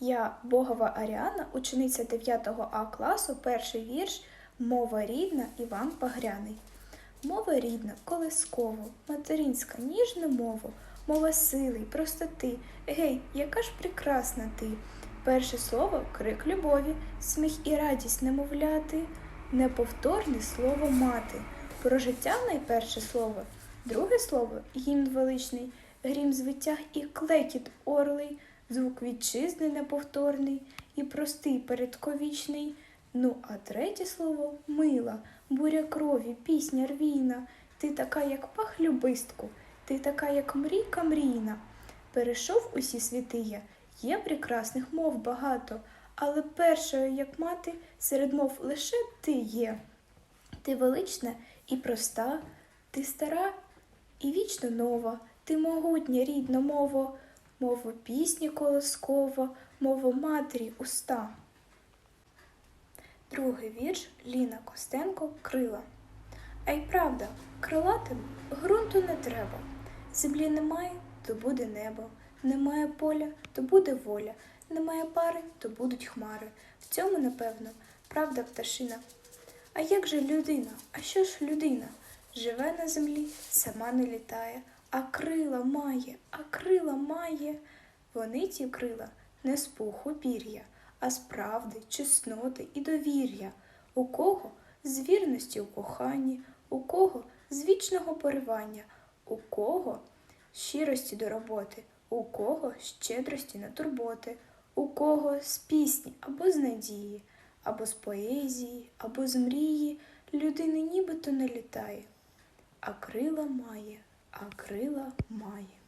Я Богова Аріана, учениця 9 А класу, перший вірш Мова рідна Іван Пагряний. Мова рідна, колисково, материнська, ніжна мова, мова сили простоти. Гей, яка ж прекрасна ти! Перше слово крик любові, сміх і радість немовляти, неповторне слово мати. Про життя найперше слово, друге слово гімн величний, грім звиття і клекіт орлий, звук вітчизни неповторний і простий передковічний. Ну, а третє слово мила, буря крові, пісня рвійна. Ти така, як пах любистку, ти така, як мрійка мрійна. Перейшов усі світи я, є прекрасних мов багато, але першою, як мати, серед мов лише ти є. Ти велична і проста, ти стара і вічно нова, ти могутня рідна мова, мова пісні колоскова, мова матері уста. Другий вірш Ліна Костенко Крила. А й правда, крилатим ґрунту не треба. Землі немає, то буде небо. Немає поля, то буде воля. Немає пари, то будуть хмари. В цьому, напевно, правда пташина. А як же людина? А що ж людина? Живе на землі, сама не літає, а крила має, а крила має. Вони ті крила не з пуху пір'я, а з правди, чесноти і довір'я. У кого з вірності у коханні, у кого з вічного поривання, у кого щирості до роботи, у кого щедрості на турботи, у кого з пісні або з надії, або з поезії, або з мрії людини нібито не літає, а крила має, а крила має.